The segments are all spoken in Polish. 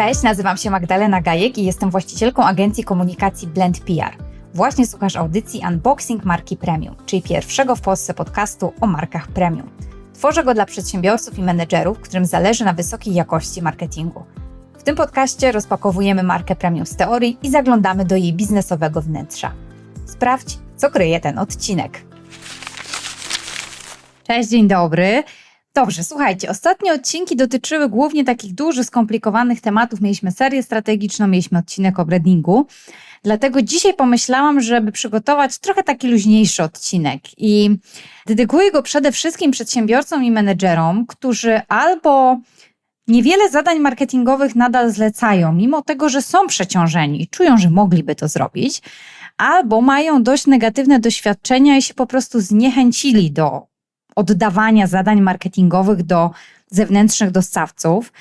Cześć, nazywam się Magdalena Gajek i jestem właścicielką agencji komunikacji Blend PR. Właśnie słuchasz audycji Unboxing Marki Premium, czyli pierwszego w Polsce podcastu o markach premium. Tworzę go dla przedsiębiorców i menedżerów, którym zależy na wysokiej jakości marketingu. W tym podcaście rozpakowujemy markę premium z teorii i zaglądamy do jej biznesowego wnętrza. Sprawdź, co kryje ten odcinek. Cześć, dzień dobry. Dobrze, słuchajcie, ostatnie odcinki dotyczyły głównie takich dużych, skomplikowanych tematów. Mieliśmy serię strategiczną, mieliśmy odcinek o brandingu. Dlatego dzisiaj pomyślałam, żeby przygotować trochę taki luźniejszy odcinek i dedykuję go przede wszystkim przedsiębiorcom i menedżerom, którzy albo niewiele zadań marketingowych nadal zlecają, mimo tego, że są przeciążeni i czują, że mogliby to zrobić, albo mają dość negatywne doświadczenia i się po prostu zniechęcili do oddawania zadań marketingowych do zewnętrznych dostawców.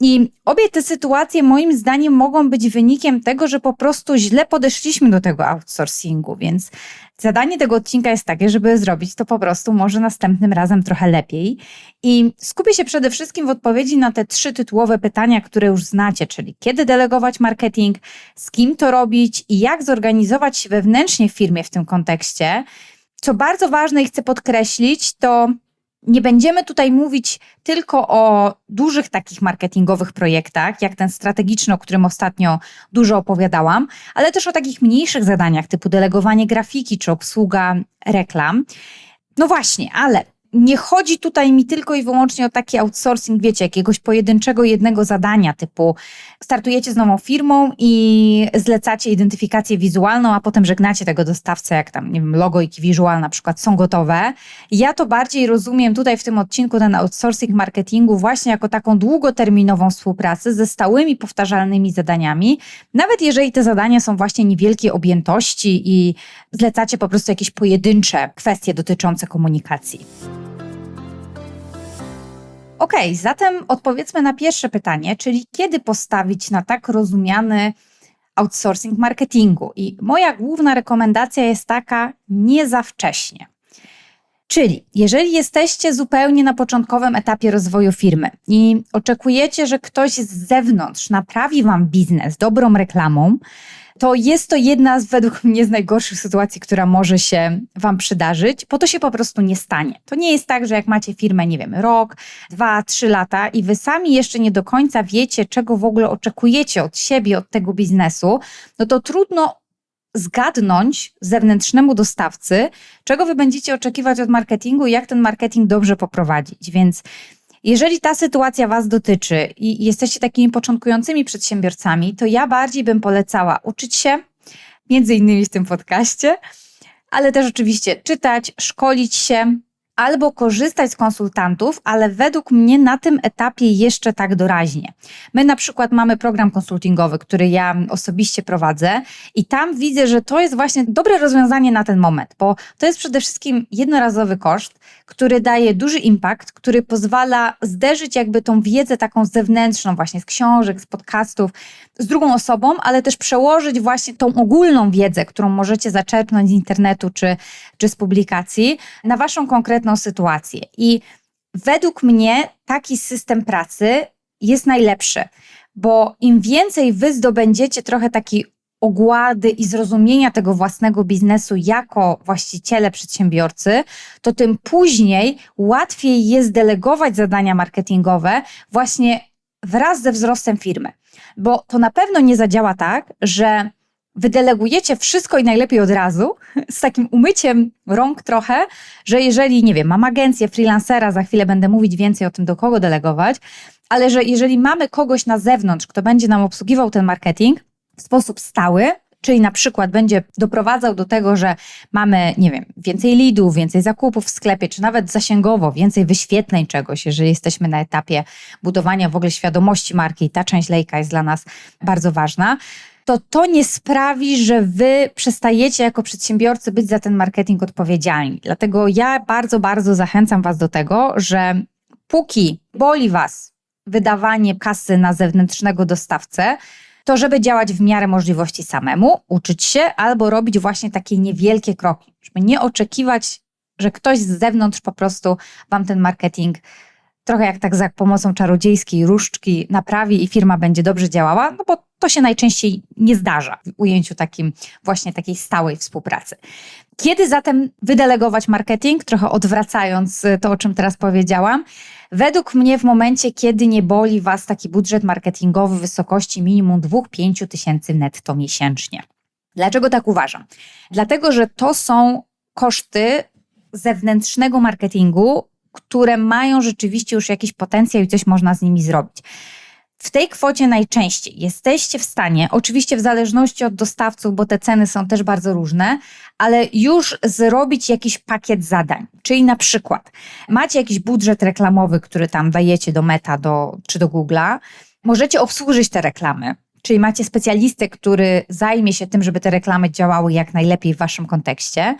I obie te sytuacje, moim zdaniem, mogą być wynikiem tego, że po prostu źle podeszliśmy do tego outsourcingu. Więc zadanie tego odcinka jest takie, żeby zrobić to po prostu może następnym razem trochę lepiej. I skupię się przede wszystkim w odpowiedzi na te trzy tytułowe pytania, które już znacie, czyli kiedy delegować marketing, z kim to robić i jak zorganizować się wewnętrznie w firmie w tym kontekście. Co bardzo ważne i chcę podkreślić, to nie będziemy tutaj mówić tylko o dużych takich marketingowych projektach, jak ten strategiczny, o którym ostatnio dużo opowiadałam, ale też o takich mniejszych zadaniach typu delegowanie grafiki czy obsługa reklam. No właśnie, ale nie chodzi tutaj mi tylko i wyłącznie o taki outsourcing, wiecie, jakiegoś pojedynczego jednego zadania, typu startujecie z nową firmą i zlecacie identyfikację wizualną, a potem żegnacie tego dostawcę, jak tam, nie wiem, logo i visual na przykład są gotowe. Ja to bardziej rozumiem tutaj w tym odcinku ten outsourcing marketingu właśnie jako taką długoterminową współpracę ze stałymi, powtarzalnymi zadaniami, nawet jeżeli te zadania są właśnie niewielkiej objętości i zlecacie po prostu jakieś pojedyncze kwestie dotyczące komunikacji. Ok, zatem odpowiedzmy na pierwsze pytanie, czyli kiedy postawić na tak rozumiany outsourcing marketingu? I moja główna rekomendacja jest taka: nie za wcześnie. Czyli jeżeli jesteście zupełnie na początkowym etapie rozwoju firmy i oczekujecie, że ktoś z zewnątrz naprawi wam biznes dobrą reklamą, to jest to jedna z według mnie z najgorszych sytuacji, która może się Wam przydarzyć, bo to się po prostu nie stanie. To nie jest tak, że jak macie firmę, nie wiem, rok, dwa, trzy lata i Wy sami jeszcze nie do końca wiecie, czego w ogóle oczekujecie od siebie, od tego biznesu, no to trudno zgadnąć zewnętrznemu dostawcy, czego wy będziecie oczekiwać od marketingu i jak ten marketing dobrze poprowadzić. Więc jeżeli ta sytuacja Was dotyczy i jesteście takimi początkującymi przedsiębiorcami, to ja bardziej bym polecała uczyć się, między innymi w tym podcaście, ale też oczywiście czytać, szkolić się, albo korzystać z konsultantów, ale według mnie na tym etapie jeszcze tak doraźnie. My na przykład mamy program konsultingowy, który ja osobiście prowadzę i tam widzę, że to jest właśnie dobre rozwiązanie na ten moment, bo to jest przede wszystkim jednorazowy koszt, który daje duży impact, który pozwala zderzyć jakby tą wiedzę taką zewnętrzną właśnie z książek, z podcastów, z drugą osobą, ale też przełożyć właśnie tą ogólną wiedzę, którą możecie zaczerpnąć z internetu czy, czy z publikacji na waszą konkretną konkretną sytuację. I według mnie taki system pracy jest najlepszy, bo im więcej wy zdobędziecie trochę takiej ogłady i zrozumienia tego własnego biznesu jako właściciele, przedsiębiorcy, to tym później łatwiej jest delegować zadania marketingowe właśnie wraz ze wzrostem firmy. Bo to na pewno nie zadziała tak, że wydelegujecie wszystko i najlepiej od razu, z takim umyciem rąk trochę, że jeżeli, nie wiem, mam agencję, freelancera, za chwilę będę mówić więcej o tym, do kogo delegować, ale że jeżeli mamy kogoś na zewnątrz, kto będzie nam obsługiwał ten marketing w sposób stały, czyli na przykład będzie doprowadzał do tego, że mamy, nie wiem, więcej leadów, więcej zakupów w sklepie, czy nawet zasięgowo, więcej wyświetleń czegoś, jeżeli jesteśmy na etapie budowania w ogóle świadomości marki i ta część lejka jest dla nas bardzo ważna, to to nie sprawi, że wy przestajecie jako przedsiębiorcy być za ten marketing odpowiedzialni. Dlatego ja bardzo, bardzo zachęcam was do tego, że póki boli was wydawanie kasy na zewnętrznego dostawcę, to żeby działać w miarę możliwości samemu, uczyć się albo robić właśnie takie niewielkie kroki, żeby nie oczekiwać, że ktoś z zewnątrz po prostu wam ten marketing trochę jak tak za pomocą czarodziejskiej różdżki naprawi i firma będzie dobrze działała, no bo to się najczęściej nie zdarza w ujęciu takim właśnie takiej stałej współpracy. Kiedy zatem wydelegować marketing? Trochę odwracając to, o czym teraz powiedziałam. Według mnie w momencie, kiedy nie boli Was taki budżet marketingowy w wysokości minimum 2-5 tysięcy netto miesięcznie. Dlaczego tak uważam? Dlatego, że to są koszty zewnętrznego marketingu, które mają rzeczywiście już jakiś potencjał i coś można z nimi zrobić. W tej kwocie najczęściej jesteście w stanie, oczywiście w zależności od dostawców, bo te ceny są też bardzo różne, ale już zrobić jakiś pakiet zadań. Czyli na przykład macie jakiś budżet reklamowy, który tam dajecie do Meta do, czy do Google'a, możecie obsłużyć te reklamy. Czyli macie specjalistę, który zajmie się tym, żeby te reklamy działały jak najlepiej w waszym kontekście.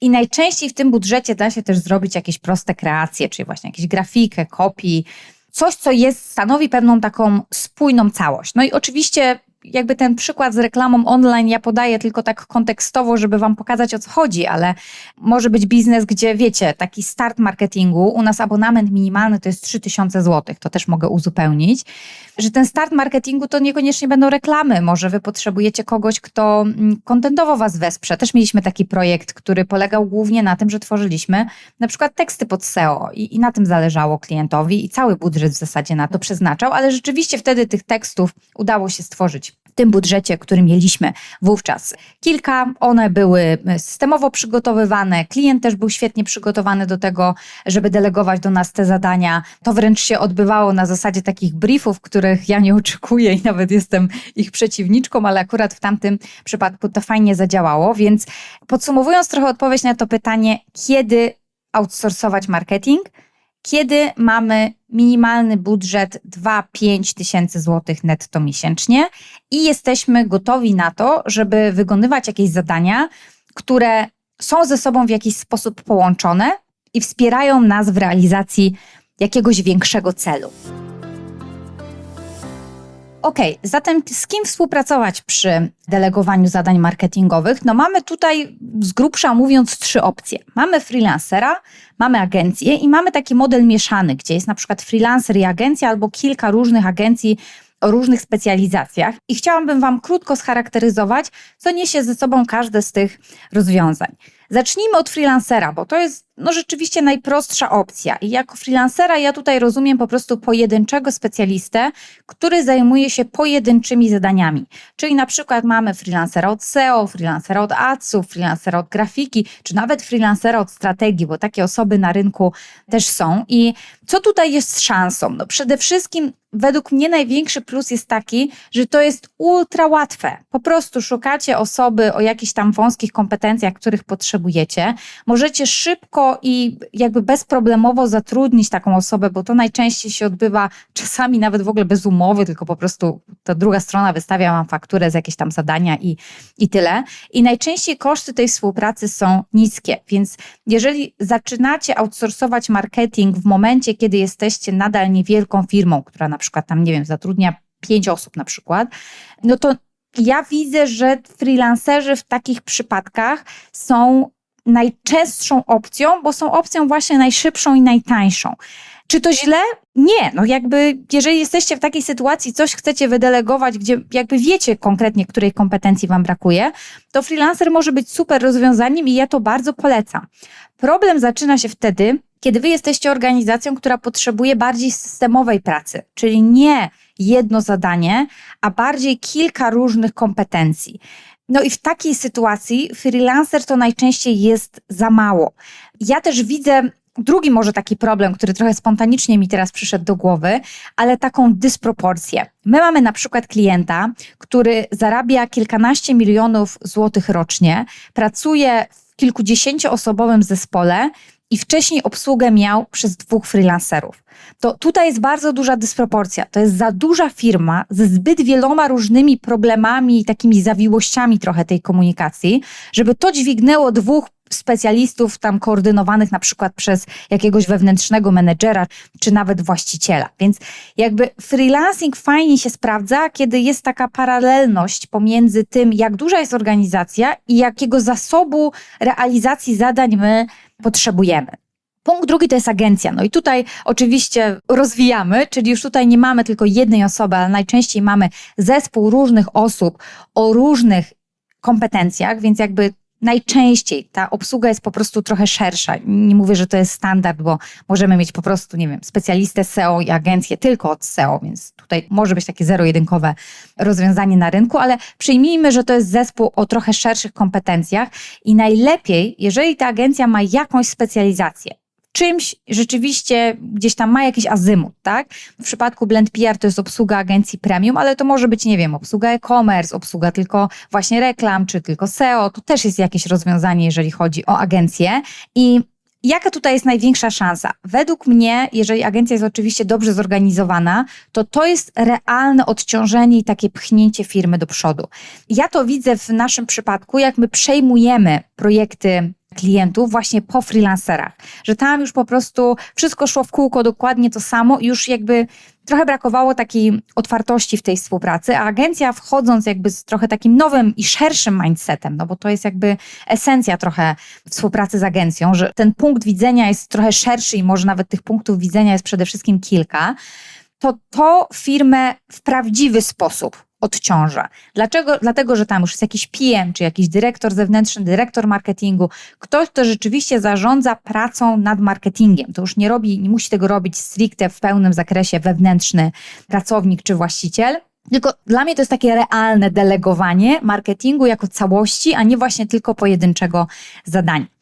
I najczęściej w tym budżecie da się też zrobić jakieś proste kreacje, czyli właśnie jakieś grafikę, kopii, coś, co jest, stanowi pewną taką spójną całość. No i oczywiście jakby ten przykład z reklamą online ja podaję tylko tak kontekstowo, żeby wam pokazać o co chodzi, ale może być biznes, gdzie wiecie, taki start marketingu, u nas abonament minimalny to jest 3000 zł, to też mogę uzupełnić, że ten start marketingu to niekoniecznie będą reklamy, może wy potrzebujecie kogoś, kto kontentowo mm, was wesprze. Też mieliśmy taki projekt, który polegał głównie na tym, że tworzyliśmy na przykład teksty pod SEO i, i na tym zależało klientowi i cały budżet w zasadzie na to przeznaczał, ale rzeczywiście wtedy tych tekstów udało się stworzyć tym budżecie, który mieliśmy wówczas. Kilka, one były systemowo przygotowywane, klient też był świetnie przygotowany do tego, żeby delegować do nas te zadania. To wręcz się odbywało na zasadzie takich briefów, których ja nie oczekuję i nawet jestem ich przeciwniczką, ale akurat w tamtym przypadku to fajnie zadziałało. Więc podsumowując trochę odpowiedź na to pytanie, kiedy outsourcować marketing? Kiedy mamy minimalny budżet 2-5 tysięcy złotych netto miesięcznie i jesteśmy gotowi na to, żeby wykonywać jakieś zadania, które są ze sobą w jakiś sposób połączone i wspierają nas w realizacji jakiegoś większego celu. Ok, zatem z kim współpracować przy delegowaniu zadań marketingowych? No mamy tutaj z grubsza mówiąc trzy opcje. Mamy freelancera, mamy agencję i mamy taki model mieszany, gdzie jest na przykład freelancer i agencja albo kilka różnych agencji o różnych specjalizacjach i chciałabym Wam krótko scharakteryzować, co niesie ze sobą każde z tych rozwiązań. Zacznijmy od freelancera, bo to jest no, rzeczywiście najprostsza opcja. I jako freelancera ja tutaj rozumiem po prostu pojedynczego specjalistę, który zajmuje się pojedynczymi zadaniami. Czyli na przykład mamy freelancera od SEO, freelancera od adsów, freelancera od grafiki, czy nawet freelancera od strategii, bo takie osoby na rynku też są. I co tutaj jest szansą? No przede wszystkim według mnie największy plus jest taki, że to jest ultra łatwe. Po prostu szukacie osoby o jakichś tam wąskich kompetencjach, których potrzebujecie. Możecie szybko i jakby bezproblemowo zatrudnić taką osobę, bo to najczęściej się odbywa czasami nawet w ogóle bez umowy, tylko po prostu ta druga strona wystawia wam fakturę z jakieś tam zadania i, i tyle. I najczęściej koszty tej współpracy są niskie, więc jeżeli zaczynacie outsourcować marketing w momencie, kiedy jesteście nadal niewielką firmą, która na przykład tam, nie wiem, zatrudnia pięć osób na przykład, no to ja widzę, że freelancerzy w takich przypadkach są najczęstszą opcją, bo są opcją właśnie najszybszą i najtańszą. Czy to źle? Nie, no jakby jeżeli jesteście w takiej sytuacji, coś chcecie wydelegować, gdzie jakby wiecie konkretnie, której kompetencji wam brakuje, to freelancer może być super rozwiązaniem i ja to bardzo polecam. Problem zaczyna się wtedy, kiedy wy jesteście organizacją, która potrzebuje bardziej systemowej pracy, czyli nie jedno zadanie, a bardziej kilka różnych kompetencji. No i w takiej sytuacji freelancer to najczęściej jest za mało. Ja też widzę drugi może taki problem, który trochę spontanicznie mi teraz przyszedł do głowy, ale taką dysproporcję. My mamy na przykład klienta, który zarabia kilkanaście milionów złotych rocznie, pracuje w kilkudziesięcioosobowym zespole i wcześniej obsługę miał przez dwóch freelancerów. To tutaj jest bardzo duża dysproporcja. To jest za duża firma ze zbyt wieloma różnymi problemami i takimi zawiłościami trochę tej komunikacji, żeby to dźwignęło dwóch specjalistów tam koordynowanych na przykład przez jakiegoś wewnętrznego menedżera czy nawet właściciela. Więc jakby freelancing fajnie się sprawdza, kiedy jest taka paralelność pomiędzy tym, jak duża jest organizacja i jakiego zasobu realizacji zadań my potrzebujemy. Punkt drugi to jest agencja. No i tutaj oczywiście rozwijamy, czyli już tutaj nie mamy tylko jednej osoby, ale najczęściej mamy zespół różnych osób o różnych kompetencjach, więc jakby najczęściej ta obsługa jest po prostu trochę szersza. Nie mówię, że to jest standard, bo możemy mieć po prostu, nie wiem, specjalistę SEO i agencję tylko od SEO, więc tutaj może być takie zero-jedynkowe rozwiązanie na rynku, ale przyjmijmy, że to jest zespół o trochę szerszych kompetencjach i najlepiej, jeżeli ta agencja ma jakąś specjalizację, czymś rzeczywiście gdzieś tam ma jakiś azymut, tak? W przypadku Blend PR to jest obsługa agencji premium, ale to może być, nie wiem, obsługa e-commerce, obsługa tylko właśnie reklam, czy tylko SEO. To też jest jakieś rozwiązanie, jeżeli chodzi o agencję. I Jaka tutaj jest największa szansa? Według mnie, jeżeli agencja jest oczywiście dobrze zorganizowana, to to jest realne odciążenie i takie pchnięcie firmy do przodu. Ja to widzę w naszym przypadku, jak my przejmujemy projekty klientów właśnie po freelancerach, że tam już po prostu wszystko szło w kółko dokładnie to samo już jakby trochę brakowało takiej otwartości w tej współpracy, a agencja wchodząc jakby z trochę takim nowym i szerszym mindsetem, no bo to jest jakby esencja trochę współpracy z agencją, że ten punkt widzenia jest trochę szerszy i może nawet tych punktów widzenia jest przede wszystkim kilka, to to firmę w prawdziwy sposób odciąża. Dlaczego? Dlatego, że tam już jest jakiś PM, czy jakiś dyrektor zewnętrzny, dyrektor marketingu, ktoś, kto rzeczywiście zarządza pracą nad marketingiem. To już nie robi, nie musi tego robić stricte w pełnym zakresie wewnętrzny pracownik czy właściciel, tylko dla mnie to jest takie realne delegowanie marketingu jako całości, a nie właśnie tylko pojedynczego zadania.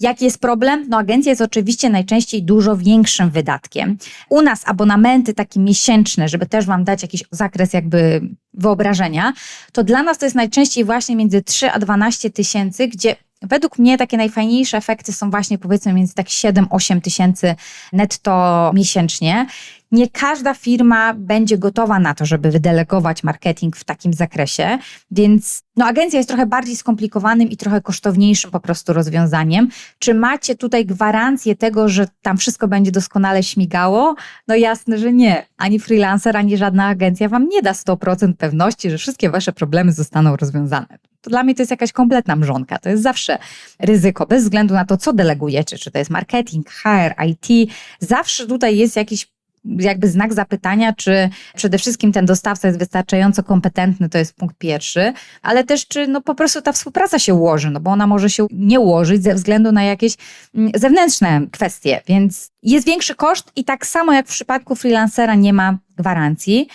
Jaki jest problem? No agencja jest oczywiście najczęściej dużo większym wydatkiem. U nas abonamenty takie miesięczne, żeby też Wam dać jakiś zakres jakby wyobrażenia, to dla nas to jest najczęściej właśnie między 3 a 12 tysięcy, gdzie Według mnie takie najfajniejsze efekty są właśnie powiedzmy między tak 7-8 tysięcy netto miesięcznie nie każda firma będzie gotowa na to, żeby wydelegować marketing w takim zakresie, więc no, agencja jest trochę bardziej skomplikowanym i trochę kosztowniejszym po prostu rozwiązaniem. Czy macie tutaj gwarancję tego, że tam wszystko będzie doskonale śmigało? No jasne, że nie. Ani freelancer, ani żadna agencja wam nie da 100% pewności, że wszystkie wasze problemy zostaną rozwiązane to dla mnie to jest jakaś kompletna mrzonka. To jest zawsze ryzyko, bez względu na to, co delegujecie, czy to jest marketing, HR, IT. Zawsze tutaj jest jakiś jakby znak zapytania, czy przede wszystkim ten dostawca jest wystarczająco kompetentny, to jest punkt pierwszy, ale też czy no po prostu ta współpraca się ułoży, no bo ona może się nie ułożyć ze względu na jakieś mm, zewnętrzne kwestie, więc jest większy koszt i tak samo jak w przypadku freelancera nie ma gwarancji.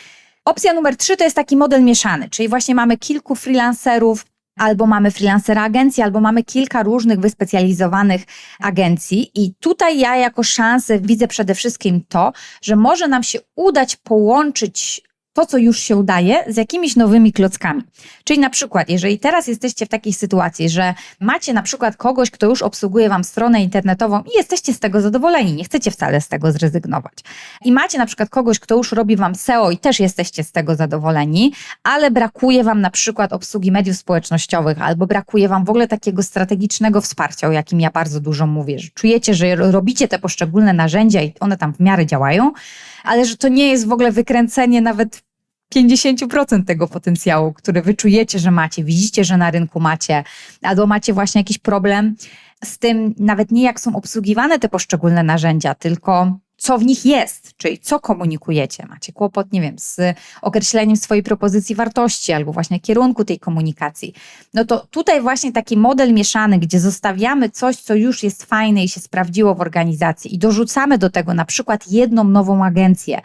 Opcja numer trzy to jest taki model mieszany, czyli właśnie mamy kilku freelancerów, albo mamy freelancera agencji, albo mamy kilka różnych wyspecjalizowanych agencji. I tutaj ja jako szansę widzę przede wszystkim to, że może nam się udać połączyć to, co już się udaje, z jakimiś nowymi klockami. Czyli na przykład, jeżeli teraz jesteście w takiej sytuacji, że macie na przykład kogoś, kto już obsługuje Wam stronę internetową i jesteście z tego zadowoleni, nie chcecie wcale z tego zrezygnować. I macie na przykład kogoś, kto już robi Wam SEO i też jesteście z tego zadowoleni, ale brakuje Wam na przykład obsługi mediów społecznościowych albo brakuje Wam w ogóle takiego strategicznego wsparcia, o jakim ja bardzo dużo mówię, że czujecie, że robicie te poszczególne narzędzia i one tam w miarę działają, ale że to nie jest w ogóle wykręcenie nawet 50% tego potencjału, który wyczujecie, że macie, widzicie, że na rynku macie, albo macie właśnie jakiś problem z tym, nawet nie jak są obsługiwane te poszczególne narzędzia, tylko co w nich jest, czyli co komunikujecie. Macie kłopot, nie wiem, z określeniem swojej propozycji wartości albo właśnie kierunku tej komunikacji. No to tutaj właśnie taki model mieszany, gdzie zostawiamy coś, co już jest fajne i się sprawdziło w organizacji i dorzucamy do tego na przykład jedną nową agencję,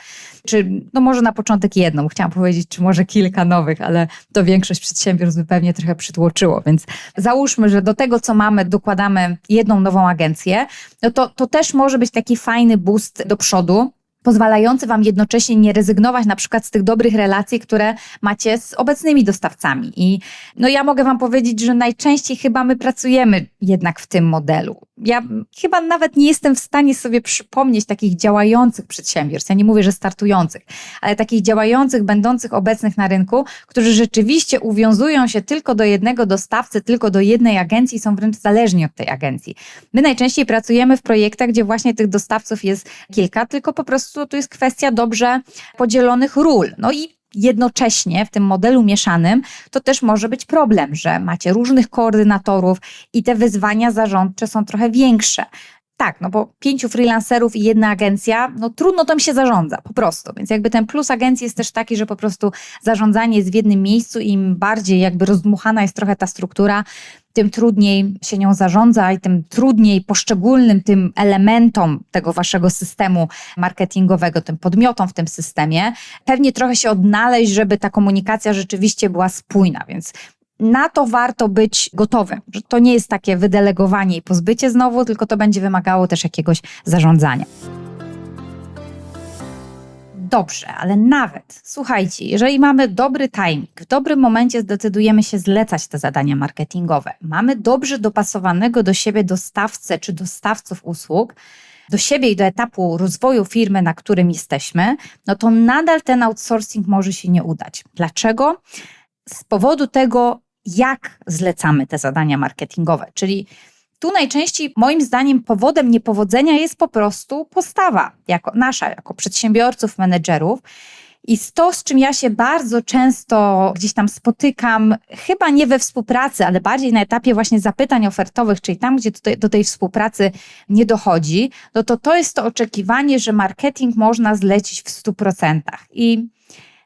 czy no może na początek jedną, chciałam powiedzieć, czy może kilka nowych, ale to większość przedsiębiorstw by pewnie trochę przytłoczyło, więc załóżmy, że do tego, co mamy, dokładamy jedną nową agencję, no to, to też może być taki fajny boost do przodu pozwalający Wam jednocześnie nie rezygnować na przykład z tych dobrych relacji, które macie z obecnymi dostawcami. I no ja mogę Wam powiedzieć, że najczęściej chyba my pracujemy jednak w tym modelu. Ja chyba nawet nie jestem w stanie sobie przypomnieć takich działających przedsiębiorstw. Ja nie mówię, że startujących, ale takich działających, będących obecnych na rynku, którzy rzeczywiście uwiązują się tylko do jednego dostawcy, tylko do jednej agencji i są wręcz zależni od tej agencji. My najczęściej pracujemy w projektach, gdzie właśnie tych dostawców jest kilka, tylko po prostu prostu to jest kwestia dobrze podzielonych ról. No i jednocześnie w tym modelu mieszanym to też może być problem, że macie różnych koordynatorów i te wyzwania zarządcze są trochę większe. tak, no bo pięciu freelancerów i jedna agencja, no trudno tam się zarządza, po prostu. Więc jakby ten plus agencji jest też taki, że po prostu zarządzanie jest w jednym miejscu i im bardziej jakby rozdmuchana jest trochę ta struktura, tym trudniej się nią zarządza i tym trudniej poszczególnym tym elementom tego waszego systemu marketingowego, tym podmiotom w tym systemie, pewnie trochę się odnaleźć, żeby ta komunikacja rzeczywiście była spójna. Więc na to warto być gotowym, że to nie jest takie wydelegowanie i pozbycie znowu, tylko to będzie wymagało też jakiegoś zarządzania. Dobrze, ale nawet, słuchajcie, jeżeli mamy dobry timing, w dobrym momencie zdecydujemy się zlecać te zadania marketingowe, mamy dobrze dopasowanego do siebie dostawcę czy dostawców usług, do siebie i do etapu rozwoju firmy, na którym jesteśmy, no to nadal ten outsourcing może się nie udać. Dlaczego? Z powodu tego, jak zlecamy te zadania marketingowe. Czyli tu najczęściej moim zdaniem powodem niepowodzenia jest po prostu postawa jako nasza, jako przedsiębiorców, menedżerów. I to, z czym ja się bardzo często gdzieś tam spotykam, chyba nie we współpracy, ale bardziej na etapie właśnie zapytań ofertowych, czyli tam, gdzie do tej, współpracy nie dochodzi, no to to jest to oczekiwanie, że marketing można zlecić w 100%. I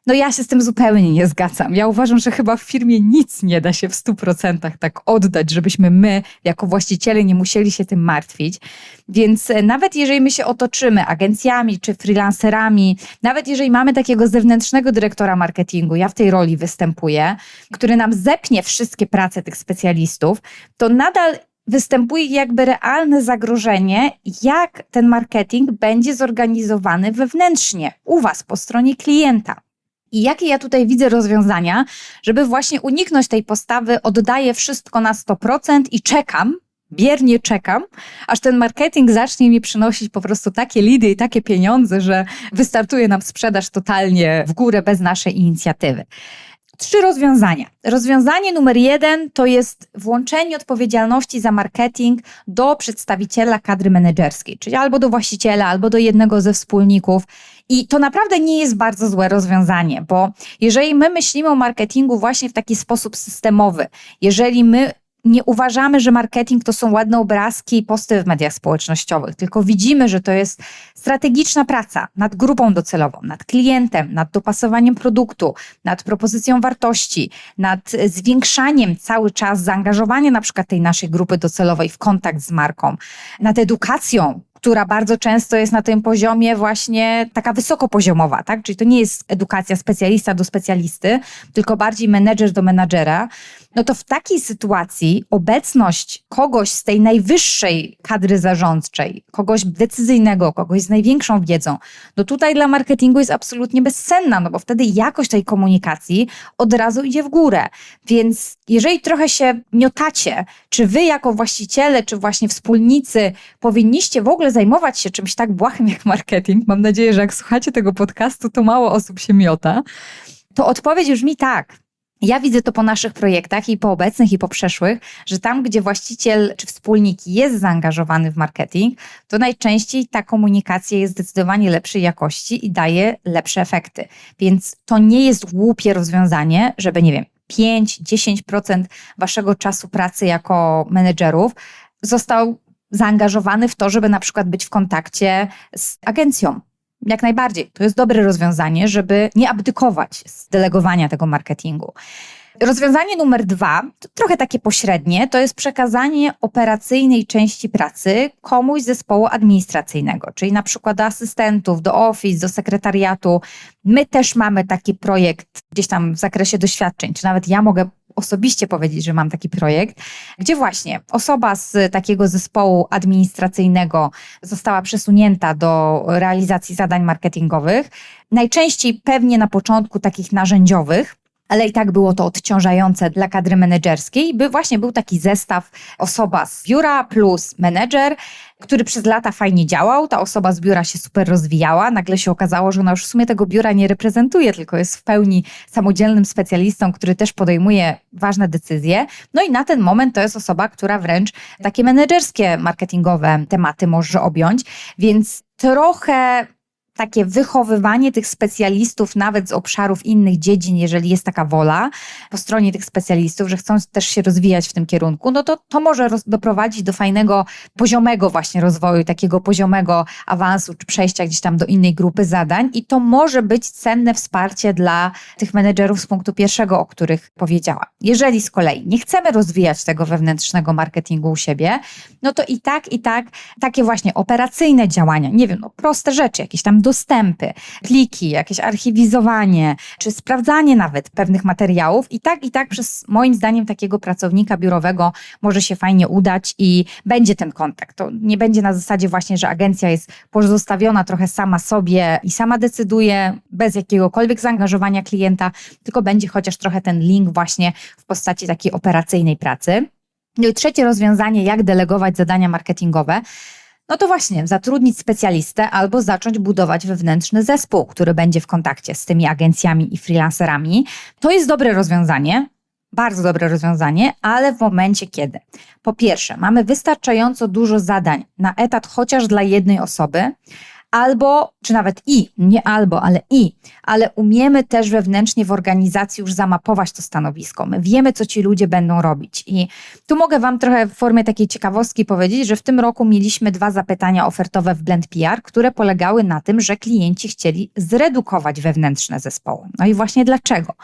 no ja się z tym zupełnie nie zgadzam. Ja uważam, że chyba w firmie nic nie da się w 100% tak oddać, żebyśmy my, jako właściciele, nie musieli się tym martwić. Więc e, nawet jeżeli my się otoczymy agencjami czy freelancerami, nawet jeżeli mamy takiego zewnętrznego dyrektora marketingu, ja w tej roli występuję, który nam zepnie wszystkie prace tych specjalistów, to nadal występuje jakby realne zagrożenie, jak ten marketing będzie zorganizowany wewnętrznie u Was po stronie klienta. I jakie ja tutaj widzę rozwiązania, żeby właśnie uniknąć tej postawy, oddaję wszystko na 100% i czekam, biernie czekam, aż ten marketing zacznie mi przynosić po prostu takie lidy i takie pieniądze, że wystartuje nam sprzedaż totalnie w górę bez naszej inicjatywy. Trzy rozwiązania. Rozwiązanie numer jeden to jest włączenie odpowiedzialności za marketing do przedstawiciela kadry menedżerskiej, czyli albo do właściciela, albo do jednego ze wspólników. I to naprawdę nie jest bardzo złe rozwiązanie, bo jeżeli my myślimy o marketingu właśnie w taki sposób systemowy, jeżeli my nie uważamy, że marketing to są ładne obrazki i posty w mediach społecznościowych, tylko widzimy, że to jest strategiczna praca nad grupą docelową, nad klientem, nad dopasowaniem produktu, nad propozycją wartości, nad zwiększaniem cały czas zaangażowania na przykład tej naszej grupy docelowej w kontakt z marką, nad edukacją która bardzo często jest na tym poziomie właśnie taka wysokopoziomowa, tak? Czyli to nie jest edukacja specjalista do specjalisty, tylko bardziej menedżer do menadżera, no to w takiej sytuacji obecność kogoś z tej najwyższej kadry zarządczej, kogoś decyzyjnego, kogoś z największą wiedzą, no tutaj dla marketingu jest absolutnie bezcenna, no bo wtedy jakość tej komunikacji od razu idzie w górę. Więc jeżeli trochę się miotacie, czy wy jako właściciele, czy właśnie wspólnicy powinniście w ogóle zajmować się czymś tak błahym jak marketing, mam nadzieję, że jak słuchacie tego podcastu, to mało osób się miota, to odpowiedź brzmi tak. Ja widzę to po naszych projektach i po obecnych, i po przeszłych, że tam, gdzie właściciel czy wspólnik jest zaangażowany w marketing, to najczęściej ta komunikacja jest zdecydowanie lepszej jakości i daje lepsze efekty. Więc to nie jest głupie rozwiązanie, żeby, nie wiem, 5-10% waszego czasu pracy jako menedżerów został zaangażowany w to, żeby na przykład być w kontakcie z agencją. Jak najbardziej. To jest dobre rozwiązanie, żeby nie abdykować z delegowania tego marketingu. Rozwiązanie numer dwa, trochę takie pośrednie, to jest przekazanie operacyjnej części pracy komuś z zespołu administracyjnego, czyli na przykład do asystentów, do office, do sekretariatu. My też mamy taki projekt gdzieś tam w zakresie doświadczeń, czy nawet ja mogę osobiście powiedzieć, że mam taki projekt, gdzie właśnie osoba z takiego zespołu administracyjnego została przesunięta do realizacji zadań marketingowych. Najczęściej pewnie na początku takich narzędziowych, ale i tak było to odciążające dla kadry menedżerskiej, by właśnie był taki zestaw osoba z biura plus menedżer, który przez lata fajnie działał, ta osoba z biura się super rozwijała, nagle się okazało, że ona już w sumie tego biura nie reprezentuje, tylko jest w pełni samodzielnym specjalistą, który też podejmuje ważne decyzje. No i na ten moment to jest osoba, która wręcz takie menedżerskie, marketingowe tematy może objąć, więc trochę takie wychowywanie tych specjalistów, nawet z obszarów innych dziedzin, jeżeli jest taka wola po stronie tych specjalistów, że chcą też się rozwijać w tym kierunku, no to to może doprowadzić do fajnego, poziomego właśnie rozwoju, takiego poziomego awansu czy przejścia gdzieś tam do innej grupy zadań i to może być cenne wsparcie dla tych menedżerów z punktu pierwszego, o których powiedziałam. Jeżeli z kolei nie chcemy rozwijać tego wewnętrznego marketingu u siebie, no to i tak, i tak takie właśnie operacyjne działania, nie wiem, no proste rzeczy, jakieś tam dostępy, pliki, jakieś archiwizowanie, czy sprawdzanie nawet pewnych materiałów i tak, i tak przez moim zdaniem takiego pracownika biurowego może się fajnie udać i będzie ten kontakt. To nie będzie na zasadzie właśnie, że agencja jest pozostawiona trochę sama sobie i sama decyduje bez jakiegokolwiek zaangażowania klienta, tylko będzie chociaż trochę ten link właśnie w postaci takiej operacyjnej pracy. No i trzecie rozwiązanie, jak delegować zadania marketingowe. No to właśnie, zatrudnić specjalistę albo zacząć budować wewnętrzny zespół, który będzie w kontakcie z tymi agencjami i freelancerami. To jest dobre rozwiązanie, bardzo dobre rozwiązanie, ale w momencie kiedy po pierwsze mamy wystarczająco dużo zadań na etat chociaż dla jednej osoby, albo, czy nawet i, nie albo, ale i, ale umiemy też wewnętrznie w organizacji już zamapować to stanowisko. My wiemy, co ci ludzie będą robić. I tu mogę Wam trochę w formie takiej ciekawostki powiedzieć, że w tym roku mieliśmy dwa zapytania ofertowe w Blend PR, które polegały na tym, że klienci chcieli zredukować wewnętrzne zespoły. No i właśnie dlaczego?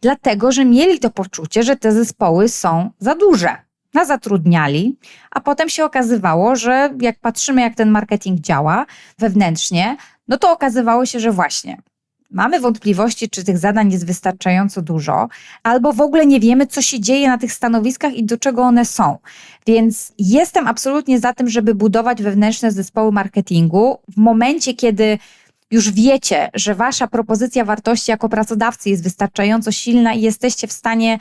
Dlatego, że mieli to poczucie, że te zespoły są za duże na zatrudniali, a potem się okazywało, że jak patrzymy, jak ten marketing działa wewnętrznie, no to okazywało się, że właśnie mamy wątpliwości, czy tych zadań jest wystarczająco dużo, albo w ogóle nie wiemy, co się dzieje na tych stanowiskach i do czego one są. Więc jestem absolutnie za tym, żeby budować wewnętrzne zespoły marketingu w momencie, kiedy już wiecie, że wasza propozycja wartości jako pracodawcy jest wystarczająco silna i jesteście w stanie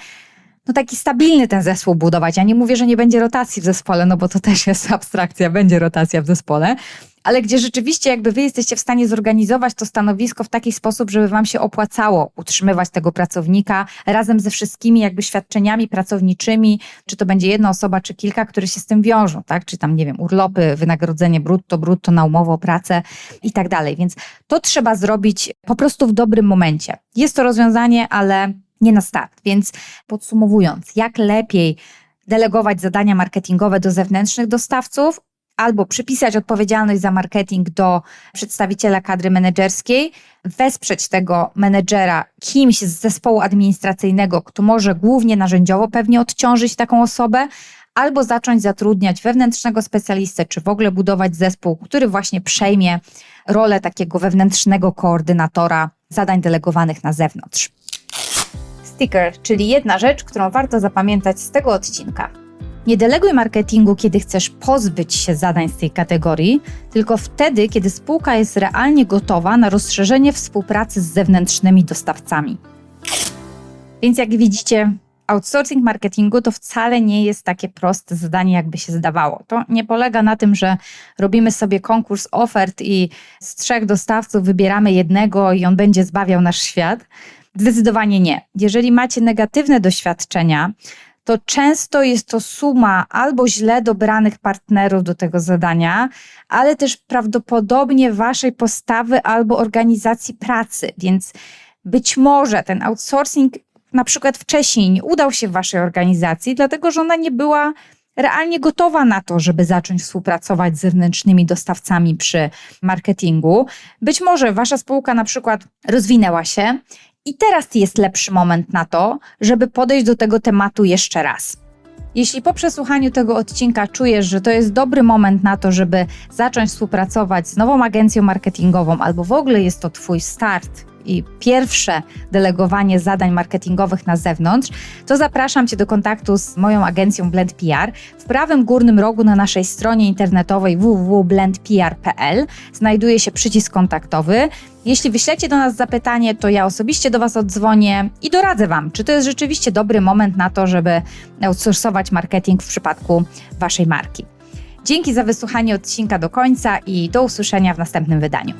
no taki stabilny ten zespół budować. Ja nie mówię, że nie będzie rotacji w zespole, no bo to też jest abstrakcja, będzie rotacja w zespole, ale gdzie rzeczywiście jakby wy jesteście w stanie zorganizować to stanowisko w taki sposób, żeby wam się opłacało utrzymywać tego pracownika razem ze wszystkimi jakby świadczeniami pracowniczymi, czy to będzie jedna osoba, czy kilka, które się z tym wiążą, tak? Czy tam, nie wiem, urlopy, wynagrodzenie brutto, brutto na umowę o pracę i tak dalej. Więc to trzeba zrobić po prostu w dobrym momencie. Jest to rozwiązanie, ale nie na start. Więc podsumowując, jak lepiej delegować zadania marketingowe do zewnętrznych dostawców, albo przypisać odpowiedzialność za marketing do przedstawiciela kadry menedżerskiej, wesprzeć tego menedżera kimś z zespołu administracyjnego, kto może głównie narzędziowo pewnie odciążyć taką osobę, albo zacząć zatrudniać wewnętrznego specjalistę, czy w ogóle budować zespół, który właśnie przejmie rolę takiego wewnętrznego koordynatora zadań delegowanych na zewnątrz sticker, czyli jedna rzecz, którą warto zapamiętać z tego odcinka. Nie deleguj marketingu, kiedy chcesz pozbyć się zadań z tej kategorii, tylko wtedy, kiedy spółka jest realnie gotowa na rozszerzenie współpracy z zewnętrznymi dostawcami. Więc jak widzicie, outsourcing marketingu to wcale nie jest takie proste zadanie, jakby się zdawało. To nie polega na tym, że robimy sobie konkurs ofert i z trzech dostawców wybieramy jednego i on będzie zbawiał nasz świat. Zdecydowanie nie. Jeżeli macie negatywne doświadczenia, to często jest to suma albo źle dobranych partnerów do tego zadania, ale też prawdopodobnie waszej postawy albo organizacji pracy. Więc być może ten outsourcing na przykład wcześniej nie udał się w waszej organizacji, dlatego że ona nie była realnie gotowa na to, żeby zacząć współpracować z zewnętrznymi dostawcami przy marketingu. Być może wasza spółka na przykład rozwinęła się i teraz jest lepszy moment na to, żeby podejść do tego tematu jeszcze raz. Jeśli po przesłuchaniu tego odcinka czujesz, że to jest dobry moment na to, żeby zacząć współpracować z nową agencją marketingową, albo w ogóle jest to Twój start i pierwsze delegowanie zadań marketingowych na zewnątrz, to zapraszam Cię do kontaktu z moją agencją Blend PR. W prawym górnym rogu na naszej stronie internetowej www.blendpr.pl znajduje się przycisk kontaktowy. Jeśli wyślecie do nas zapytanie, to ja osobiście do Was odzwonię i doradzę Wam, czy to jest rzeczywiście dobry moment na to, żeby outsourcować marketing w przypadku Waszej marki. Dzięki za wysłuchanie odcinka do końca i do usłyszenia w następnym wydaniu.